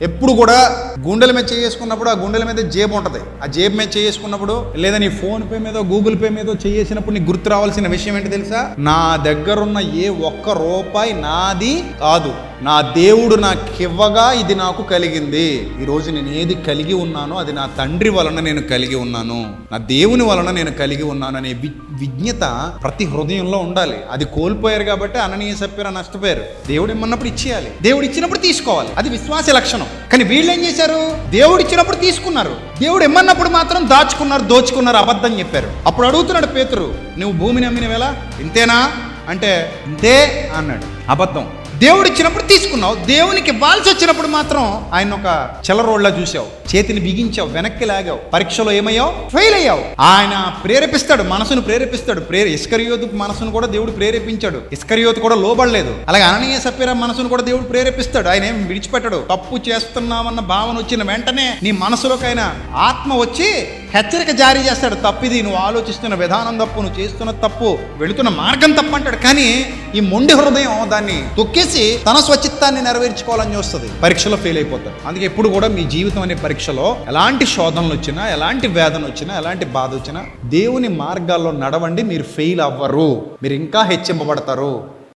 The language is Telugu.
ఎప్పుడు కూడా గుండెల మీద చేసుకున్నప్పుడు ఆ గుండెల మీద జేబు ఉంటుంది. ఆ జేబు మీద చేసుకున్నప్పుడు లేదా నీ ఫోన్ పే మీద గూగుల్ పే మీద చేసినప్పుడు నీకు గుర్తు రావాల్సిన విషయం ఏంటి తెలుసా? నా దగ్గరున్న ఏ ఒక్క రూపాయి నాది కాదు. నా దేవుడు నాకివ్వగా ఇది నాకు కలిగింది. ఈరోజు నేను ఏది కలిగి ఉన్నానో అది నా తండ్రి వలన నేను కలిగి ఉన్నాను. నా దేవుని వలన నేను కలిగి ఉన్నాను అనే వి విజ్ఞత ప్రతి హృదయంలో ఉండాలి. అది కోల్పోయారు కాబట్టి అననీయ సప్పారు నష్టపోయారు దేవుడు ఇమ్మన్నప్పుడు ఇచ్చేయాలి. దేవుడు ఇచ్చినప్పుడు తీసుకోవాలి. అది విశ్వాస లక్షణం. కానీ వీళ్ళు ఏం చేశారు? దేవుడు ఇచ్చినప్పుడు తీసుకున్నారు. దేవుడు ఇమ్మన్నప్పుడు మాత్రం దాచుకున్నారు దోచుకున్నారు అబద్ధం చెప్పారు. అప్పుడు అడుగుతున్నాడు పేతురు నువ్వు భూమిని అమ్మినవేలా ఇంతేనా? అంటే ఇంతే అన్నాడు. అబద్ధం. దేవుడు ఇచ్చినప్పుడు తీసుకున్నావు. దేవునికి ఇవ్వాల్సి వచ్చినప్పుడు మాత్రం ఆయన ఒక చెలరోళ్ళ చూసావు. చేతిని బిగించావు వెనక్కి లాగావు. పరీక్షలో ఏమయ్యావు? ఫెయిల్ అయ్యావు. ఆయన ప్రేరేపిస్తాడు మనసును ప్రేరేపిస్తాడు. ప్రేర ఇస్కరియోతు మనసును కూడా దేవుడు ప్రేరేపించాడు. ఇస్కరియోతు కూడా లోబడలేదు. అలాగే అననీయ సప్పిర మనసును కూడా దేవుడు ప్రేరేపిస్తాడు. ఆయన ఏం విడిచిపెట్టడు. తప్పు చేస్తున్నామన్న భావన వచ్చిన వెంటనే నీ మనసులోకైనా ఆత్మ వచ్చి హెచ్చరిక జారీ చేస్తాడు. తప్పిది నువ్వు ఆలోచిస్తున్న విధానం తప్పు నువ్వు చేస్తున్న తప్పు వెళుతున్న మార్గం తప్పు అంటాడు. కానీ ఈ మొండి హృదయం దాన్ని తొక్కేసి తన స్వచిత్తాన్ని నెరవేర్చుకోవాలని చూస్తుంది. పరీక్షలో ఫెయిల్ అయిపోతాడు. అందుకే ఎప్పుడు కూడా మీ జీవితం అనే పరీక్షలో ఎలాంటి శోధనలు వచ్చినా ఎలాంటి వేదన వచ్చినా ఎలాంటి బాధ వచ్చినా దేవుని మార్గాల్లో నడవండి మీరు ఫెయిల్ అవ్వరు. మీరు ఇంకా హెచ్చింపబడతారు.